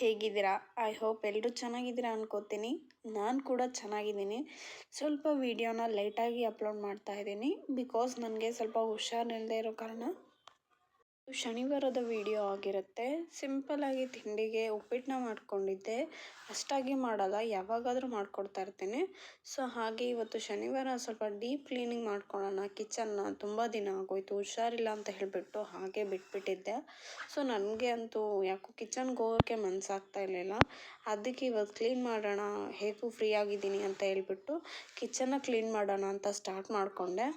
ಹೇಗಿದ್ದೀರಾ? I hope ಎಲ್ಲರೂ ಚೆನ್ನಾಗಿದ್ದೀರಾ ಅನ್ಕೋತೀನಿ. ನಾನು ಕೂಡ ಚೆನ್ನಾಗಿದ್ದೀನಿ. ಸ್ವಲ್ಪ ವೀಡಿಯೋನ ಲೇಟಾಗಿ ಅಪ್ಲೋಡ್ ಮಾಡ್ತಾ ಇದ್ದೀನಿ. ಬಿಕಾಸ್ ನನಗೆ ಸ್ವಲ್ಪ ಹುಷಾರಿಲ್ಲದೆ ಇರೋ ಕಾರಣ ಶನಿವಾರದ ವಿಡಿಯೋ ಆಗಿರುತ್ತೆ. ಸಿಂಪಲ್ಲಾಗಿ ತಿಂಡಿಗೆ ಉಪ್ಪಿಟ್ಟನ್ನ ಮಾಡ್ಕೊಂಡಿದ್ದೆ. ಅಷ್ಟಾಗಿ ಮಾಡಲ್ಲ, ಯಾವಾಗಾದರೂ ಮಾಡ್ಕೊಡ್ತಾ ಇರ್ತೇನೆ. ಸೊ ಹಾಗೆ ಇವತ್ತು ಶನಿವಾರ ಸ್ವಲ್ಪ ಡೀಪ್ ಕ್ಲೀನಿಂಗ್ ಮಾಡ್ಕೊಳ್ಳೋಣ. ಕಿಚನ್ನ ತುಂಬ ದಿನ ಆಗೋಯ್ತು, ಹುಷಾರಿಲ್ಲ ಅಂತ ಹೇಳಿಬಿಟ್ಟು ಹಾಗೆ ಬಿಟ್ಬಿಟ್ಟಿದ್ದೆ. ಸೊ ನನಗೆ ಅಂತೂ ಯಾಕೋ ಕಿಚನ್ಗೆ ಹೋಗೋಕ್ಕೆ ಮನಸ್ಸಾಗ್ತಾ ಇರಲಿಲ್ಲ. ಅದಕ್ಕೆ ಇವತ್ತು ಕ್ಲೀನ್ ಮಾಡೋಣ, ಹೇಗೂ ಫ್ರೀ ಆಗಿದ್ದೀನಿ ಅಂತ ಹೇಳ್ಬಿಟ್ಟು ಕಿಚನ್ನ ಕ್ಲೀನ್ ಮಾಡೋಣ ಅಂತ ಸ್ಟಾರ್ಟ್ ಮಾಡಿಕೊಂಡೆ.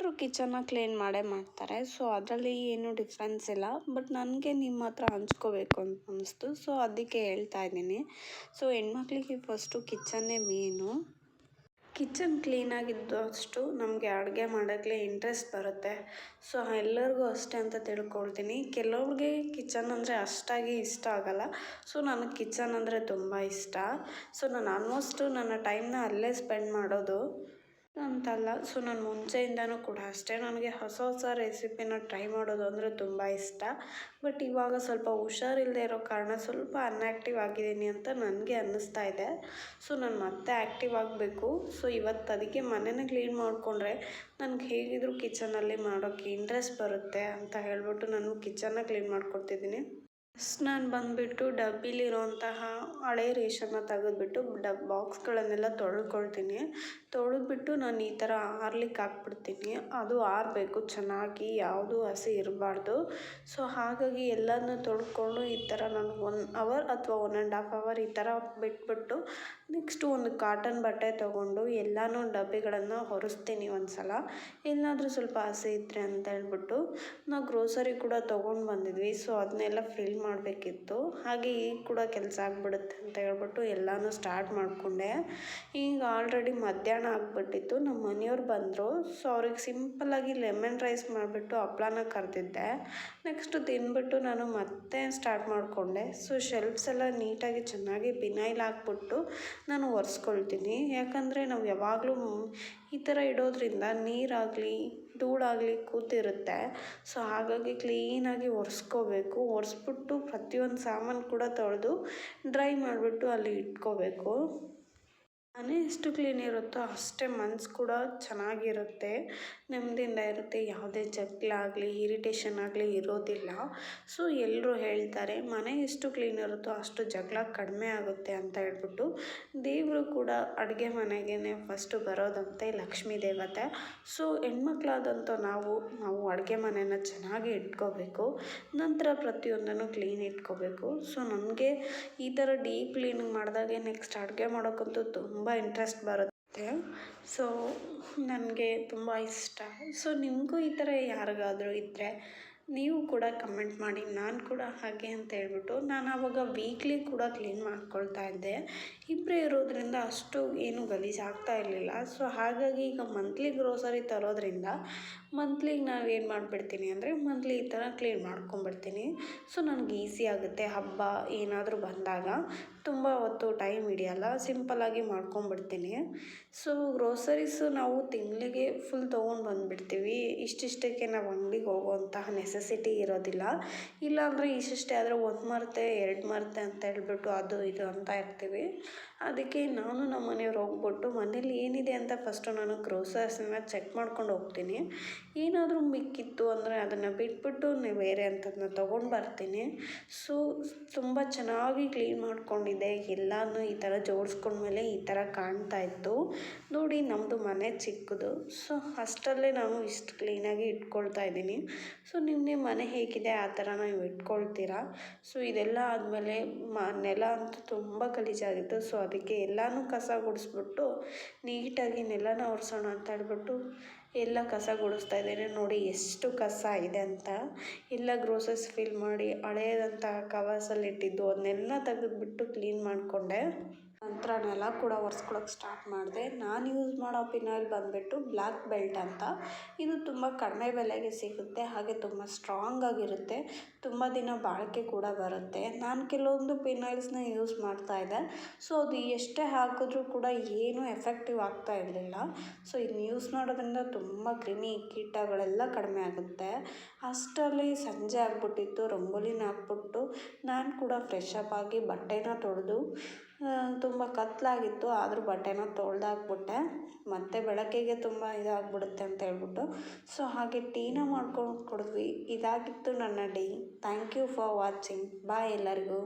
ಎಲ್ಲರೂ ಕಿಚನ್ನ ಕ್ಲೀನ್ ಮಾಡೇ ಮಾಡ್ತಾರೆ. ಸೊ, ಅದರಲ್ಲಿ ಏನೂ ಡಿಫ್ರೆನ್ಸ್ ಇಲ್ಲ. ಬಟ್ ನನಗೆ ನಿಮ್ಮ ಹತ್ರ ಹಂಚ್ಕೋಬೇಕು ಅಂತ ಅನ್ನಿಸ್ತು ಸೊ, ಅದಕ್ಕೆ ಹೇಳ್ತಾ ಇದ್ದೀನಿ. ಸೊ, ಹೆಣ್ಮಕ್ಳಿಗೆ ಫಸ್ಟು ಕಿಚನ್ನೇ ಮೇನು ಕಿಚನ್ ಕ್ಲೀನಾಗಿದ್ದಷ್ಟು ನಮಗೆ ಅಡುಗೆ ಮಾಡೋಕ್ಕೆ ಇಂಟ್ರೆಸ್ಟ್ ಬರುತ್ತೆ. ಸೊ, ಎಲ್ಲರಿಗೂ ಅಷ್ಟೇ ಅಂತ ತಿಳ್ಕೊಳ್ತೀನಿ. ಕೆಲವ್ರಿಗೆ ಕಿಚನ್ ಅಂದರೆ ಅಷ್ಟಾಗಿ ಇಷ್ಟ ಆಗಲ್ಲ. ಸೊ, ನನಗೆ ಕಿಚನ್ ಅಂದರೆ ತುಂಬ ಇಷ್ಟ. ಸೊ, ನಾನು ಆಲ್ಮೋಸ್ಟು ನನ್ನ ಟೈಮ್ನ ಅಲ್ಲೇ ಸ್ಪೆಂಡ್ ಮಾಡೋದು. ಅಂತಲ್ಲ. ಸೊ ನಾನು ಮುಂಚೆಯಿಂದನೂ ಕೂಡ ಅಷ್ಟೇ. ನನಗೆ ಹೊಸ ಹೊಸ ರೆಸಿಪಿನ ಟ್ರೈ ಮಾಡೋದು ಅಂದರೆ ತುಂಬ ಇಷ್ಟ. ಬಟ್ ಇವಾಗ ಸ್ವಲ್ಪ ಹುಷಾರಿಲ್ಲದೆ ಇರೋ ಕಾರಣ ಸ್ವಲ್ಪ ಅನ್ಆ್ಯಕ್ಟಿವ್ ಆಗಿದ್ದೀನಿ ಅಂತ ನನಗೆ ಅನ್ನಿಸ್ತಾ ಇದೆ. ಸೊ ನಾನು ಮತ್ತೆ ಆ್ಯಕ್ಟಿವ್ ಆಗಬೇಕು. ಸೊ ಇವತ್ತು ಅದಕ್ಕೆ ಮನೆನೇ ಕ್ಲೀನ್ ಮಾಡಿಕೊಂಡ್ರೆ ನನಗೆ ಹೇಗಿದ್ದರೂ ಕಿಚನಲ್ಲಿ ಮಾಡೋಕ್ಕೆ ಇಂಟ್ರೆಸ್ಟ್ ಬರುತ್ತೆ ಅಂತ ಹೇಳ್ಬಿಟ್ಟು ನಾನು ಕಿಚನ್ನ ಕ್ಲೀನ್ ಮಾಡ್ಕೊಡ್ತಿದ್ದೀನಿ. ಫಸ್ಟ್ ನಾನು ಬಂದುಬಿಟ್ಟು ಡಬ್ಬಿಲಿರೋಂತಹ ಹಳೆ ರೇಷನ್ನ ತೆಗೆದ್ಬಿಟ್ಟು ಡಬ್ ಬಾಕ್ಸ್ಗಳನ್ನೆಲ್ಲ ತೊಳ್ಕೊಳ್ತೀನಿ. ತೊಳೆದ್ಬಿಟ್ಟು ನಾನು ಈ ಥರ ಆರ್ಲಿಕ್ಕೆ ಹಾಕ್ಬಿಡ್ತೀನಿ. ಅದು ಆರಬೇಕು, ಚೆನ್ನಾಗಿ ಯಾವುದೂ ಹಸಿ ಇರಬಾರ್ದು. ಸೊ ಹಾಗಾಗಿ ಎಲ್ಲನೂ ತೊಳ್ಕೊಂಡು ಈ ಥರ ನಾನು ಒನ್ ಅವರ್ ಅಥವಾ ಒನ್ ಆ್ಯಂಡ್ ಹಾಫ್ ಅವರ್ ಈ ಥರ ಬಿಟ್ಬಿಟ್ಟು ನೆಕ್ಸ್ಟು ಒಂದು ಕಾಟನ್ ಬಟ್ಟೆ ತೊಗೊಂಡು ಎಲ್ಲನೂ ಡಬ್ಬಿಗಳನ್ನು ಒರೆಸ್ತೀನಿ ಒಂದು ಸಲ ಎಲ್ಲಾದರೂ ಸ್ವಲ್ಪ ಆಸೆ ಇದ್ದರೆ ಅಂತ ಹೇಳ್ಬಿಟ್ಟು ನಾವು ಗ್ರೋಸರಿ ಕೂಡ ತೊಗೊಂಡು ಬಂದಿದ್ವಿ. ಸೊ ಅದನ್ನೆಲ್ಲ ಫಿಲ್ ಮಾಡಬೇಕಿತ್ತು. ಹಾಗೆ ಈಗ ಕೂಡ ಕೆಲಸ ಆಗಿಬಿಡುತ್ತೆ ಅಂತ ಹೇಳ್ಬಿಟ್ಟು ಎಲ್ಲನೂ ಸ್ಟಾರ್ಟ್ ಮಾಡಿಕೊಂಡೆ. ಈಗ ಆಲ್ರೆಡಿ ಮಧ್ಯಾಹ್ನ ಆಗಿಬಿಟ್ಟಿತ್ತು. ನಮ್ಮ ಮನೆಯವ್ರು ಬಂದರು. ಸೊ ಅವ್ರಿಗೆ ಸಿಂಪಲ್ಲಾಗಿ ಲೆಮನ್ ರೈಸ್ ಮಾಡಿಬಿಟ್ಟು ಹಪ್ಪಳನ ಕರೆದಿದ್ದೆ. ನೆಕ್ಸ್ಟು ತಿಂದ್ಬಿಟ್ಟು ನಾನು ಮತ್ತೆ ಸ್ಟಾರ್ಟ್ ಮಾಡಿಕೊಂಡೆ. ಸೊ ಶೆಲ್ಫ್ಸ್ ಎಲ್ಲ ನೀಟಾಗಿ ಚೆನ್ನಾಗಿ ಬಿನೈಲ್ ಹಾಕ್ಬಿಟ್ಟು ನಾನು ಒರೆಸ್ಕೊಳ್ತೀನಿ. ಯಾಕಂದರೆ ನಾವು ಯಾವಾಗಲೂ ಈ ಥರ ಇಡೋದ್ರಿಂದ ನೀರಾಗಲಿ, ಧೂಳಾಗಲಿ ಕೂತಿರುತ್ತೆ. ಸೊ ಹಾಗಾಗಿ ಕ್ಲೀನಾಗಿ ಒರೆಸ್ಕೋಬೇಕು. ಒರೆಸ್ಬಿಟ್ಟು ಪ್ರತಿಯೊಂದು ಸಾಮಾನು ಕೂಡ ತೊಳೆದು ಡ್ರೈ ಮಾಡಿಬಿಟ್ಟು ಅಲ್ಲಿ ಇಟ್ಕೋಬೇಕು. ಮನೆ ಎಷ್ಟು ಕ್ಲೀನ್ ಇರುತ್ತೋ ಅಷ್ಟೇ ಮನ್ಸು ಕೂಡ ಚೆನ್ನಾಗಿರುತ್ತೆ. ನೆಮ್ಮದಿಯಿಂದ ಇರುತ್ತೆ. ಯಾವುದೇ ಜಗಳ ಆಗಲಿ ಇರಿಟೇಷನ್ ಆಗಲಿ ಇರೋದಿಲ್ಲ. ಸೊ ಎಲ್ಲರೂ ಹೇಳ್ತಾರೆ, ಮನೆ ಎಷ್ಟು ಕ್ಲೀನ್ ಇರುತ್ತೋ ಅಷ್ಟು ಜಗಳ ಕಡಿಮೆ ಆಗುತ್ತೆ ಅಂತ ಹೇಳ್ಬಿಟ್ಟು. ದೇವರು ಕೂಡ ಅಡುಗೆ ಮನೆಗೇ ಫಸ್ಟು ಬರೋದಂತೆ ಲಕ್ಷ್ಮೀ ದೇವತೆ. ಸೊ ಹೆಣ್ಮಕ್ಳಾದಂಥ ನಾವು ನಾವು ಅಡುಗೆ ಮನೆನ ಚೆನ್ನಾಗಿ ಇಟ್ಕೋಬೇಕು. ನಂತರ ಪ್ರತಿಯೊಂದನ್ನು ಕ್ಲೀನ್ ಇಟ್ಕೋಬೇಕು. ಸೊ ನಮಗೆ ಈ ಥರ ಡೀಪ್ ಕ್ಲೀನಿಂಗ್ ಮಾಡಿದಾಗೆ ನೆಕ್ಸ್ಟ್ ಅಡುಗೆ ಮಾಡೋಕ್ಕಂತೂ ತುಂಬ ಇಂಟ್ರೆಸ್ಟ್ ಬರುತ್ತೆ. ಸೊ ನನಗೆ ತುಂಬ ಇಷ್ಟ. ಸೊ ನಿಮಗೂ ಈ ಥರ ಯಾರಿಗಾದರೂ ಇದ್ದರೆ ನೀವು ಕೂಡ ಕಮೆಂಟ್ ಮಾಡಿ. ನಾನು ಕೂಡ ಹಾಗೆ ಅಂತ ಹೇಳ್ಬಿಟ್ಟು ನಾನು ಆವಾಗ ವೀಕ್ಲಿ ಕೂಡ ಕ್ಲೀನ್ ಮಾಡ್ಕೊಳ್ತಾ ಇದ್ದೆ. ಇಬ್ಬರೇ ಇರೋದ್ರಿಂದ ಅಷ್ಟು ಏನು ಗಲೀಜು ಆಗ್ತಾ ಇರಲಿಲ್ಲ. ಸೊ ಹಾಗಾಗಿ ಈಗ ಮಂತ್ಲಿ ಗ್ರೋಸರಿ ತರೋದ್ರಿಂದ ಮಂತ್ಲಿಗೆ ನಾವು ಏನು ಮಾಡಿಬಿಡ್ತೀನಿ ಅಂದರೆ ಮಂತ್ಲಿ ಈ ಥರ ಕ್ಲೀನ್ ಮಾಡ್ಕೊಂಬಿಡ್ತೀನಿ ಸೊ ನನಗೆ ಈಸಿ ಆಗುತ್ತೆ. ಹಬ್ಬ ಏನಾದರೂ ಬಂದಾಗ ತುಂಬ ಹೊತ್ತು ಟೈಮ್ ಹಿಡಿಯಲ್ಲ ಸಿಂಪಲ್ಲಾಗಿ ಮಾಡ್ಕೊಂಬಿಡ್ತೀನಿ ಸೊ ಗ್ರೋಸರೀಸು ನಾವು ತಿಂಗಳಿಗೆ ಫುಲ್ ತೊಗೊಂಡು ಬಂದುಬಿಡ್ತೀವಿ. ಇಷ್ಟಿಷ್ಟಕ್ಕೆ ನಾವು ಅಂಗಡಿಗೆ ಹೋಗುವಂತಹ ನೆಸೆಸಿಟಿ ಇರೋದಿಲ್ಲ. ಇಲ್ಲಾಂದರೆ ಇಷ್ಟಿಷ್ಟೇ ಆದರೆ ಒಂದು ಮರತೆ, ಎರಡು ಮರತೆ ಅಂತ ಹೇಳ್ಬಿಟ್ಟು ಅದು ಇದು ಅಂತ ಇರ್ತೀವಿ. ಅದಕ್ಕೆ ನಾನು ನಮ್ಮ ಮನೆಯವ್ರು ಹೋಗ್ಬಿಟ್ಟು ಮನೇಲಿ ಏನಿದೆ ಅಂತ ಫಸ್ಟು ನಾನು ಗ್ರೋಸರ್ಸನ್ನ ಚೆಕ್ ಮಾಡ್ಕೊಂಡು ಹೋಗ್ತೀನಿ. ಏನಾದರೂ ಮಿಕ್ಕಿತ್ತು ಅಂದರೆ ಅದನ್ನು ಬಿಟ್ಬಿಟ್ಟು ಬೇರೆ ಅಂಥದ್ದನ್ನ ತೊಗೊಂಡು ಬರ್ತೀನಿ. ಸೊ ತುಂಬ ಚೆನ್ನಾಗಿ ಕ್ಲೀನ್ ಮಾಡ್ಕೊಂಡಿದ್ದೆ ಎಲ್ಲನೂ ಈ ಥರ ಜೋಡಿಸ್ಕೊಂಡ್ಮೇಲೆ ಈ ಥರ ಕಾಣ್ತಾ ಇತ್ತು. ನೋಡಿ ನಮ್ಮದು ಮನೆ ಚಿಕ್ಕದು. ಸೊ, ಅಷ್ಟರಲ್ಲೇ ನಾನು ಇಷ್ಟು ಕ್ಲೀನಾಗಿ ಇಟ್ಕೊಳ್ತಾ ಇದ್ದೀನಿ. ಸೊ ನಿಮ್ಮ ಮನೆ ಹೇಗಿದೆ? ಆ ಥರ ನೀವು ಇಟ್ಕೊಳ್ತೀರಾ? ಸೊ, ಇದೆಲ್ಲ ಆದಮೇಲೆ ಮ, ನೆಲ ಅಂತೂ ತುಂಬ ಗಲೀಜಾಗಿತ್ತು. ಸೊ, ಅದಕ್ಕೆ ಎಲ್ಲನೂ ಕಸ ಗುಡಿಸ್ಬಿಟ್ಟು ನೀಟಾಗಿ ನೆಲನ ಒರೆಸೋಣ ಅಂತ ಹೇಳ್ಬಿಟ್ಟು ಎಲ್ಲ ಕಸ ಗುಡಿಸ್ತಾ ಇದ್ದೇನೆ. ನೋಡಿ ಎಷ್ಟು ಕಸ ಇದೆ ಅಂತ. ಎಲ್ಲ ಗ್ರೋಸಸ್ ಫಿಲ್ ಮಾಡಿ ಹಳೇದಂಥ ಕವರ್ಸಲ್ಲಿ ಇಟ್ಟಿದ್ದು, ಅದನ್ನೆಲ್ಲ ತೆಗೆದ್ಬಿಟ್ಟು ಕ್ಲೀನ್ ಮಾಡಿಕೊಂಡೆ. ನಂತರ ನೆಲ ಕೂಡ ಒರೆಸ್ಕೊಳ್ಳೋಕೆ ಸ್ಟಾರ್ಟ್ ಮಾಡಿದೆ. ನಾನು ಯೂಸ್ ಮಾಡೋ ಪಿನಾಯ್ಲ್ ಬಂದುಬಿಟ್ಟು ಬ್ಲ್ಯಾಕ್ ಬೆಲ್ಟ್ ಅಂತ. ಇದು ತುಂಬ ಕಡಿಮೆ ಬೆಲೆಗೆ ಸಿಗುತ್ತೆ, ಹಾಗೆ ತುಂಬ ಸ್ಟ್ರಾಂಗ್ ಆಗಿರುತ್ತೆ, ತುಂಬ ದಿನ ಬಾಳಿಕೆ ಕೂಡ ಬರುತ್ತೆ. ನಾನು ಕೆಲವೊಂದು ಪಿನಾಯ್ಲ್ಸ್ನ ಯೂಸ್ ಮಾಡ್ತಾಯಿದ್ದೆ ಸೊ ಅದು ಎಷ್ಟೇ ಹಾಕಿದ್ರೂ ಕೂಡ ಏನೂ ಎಫೆಕ್ಟಿವ್ ಆಗ್ತಾ ಇರಲಿಲ್ಲ. ಸೊ ಇದನ್ನ ಯೂಸ್ ಮಾಡೋದ್ರಿಂದ ತುಂಬ ಕ್ರಿಮಿ ಕೀಟಗಳೆಲ್ಲ ಕಡಿಮೆ ಆಗುತ್ತೆ. ಅಷ್ಟರಲ್ಲಿ ಸಂಜೆ ಆಗಿಬಿಟ್ಟಿತ್ತು, ರಂಗೋಲಿನ ಹಾಕ್ಬಿಟ್ಟು ನಾನು ಕೂಡ ಫ್ರೆಶ್ ಅಪ್ ಆಗಿ ಬಟ್ಟೆನ ತೊಳೆದು ತುಂಬ ಕತ್ತಲಾಗಿತ್ತು ಆದರೂ ಬಟ್ಟೆನ ತೊಳ್ದಾಕ್ಬಿಟ್ಟೆ. ಮತ್ತೆ ಬೆಳಕಿಗೆ ತುಂಬ ಇದಾಗ್ಬಿಡುತ್ತೆ ಅಂತ ಹೇಳ್ಬಿಟ್ಟು. ಸೊ ಹಾಗೆ ಟೀನ ಮಾಡ್ಕೊಂಡು ಕುಡಿದ್ವಿ. ಇದಾಗಿತ್ತು ನನ್ನ day. Thank you for watching bye ಎಲ್ಲರಿಗೂ.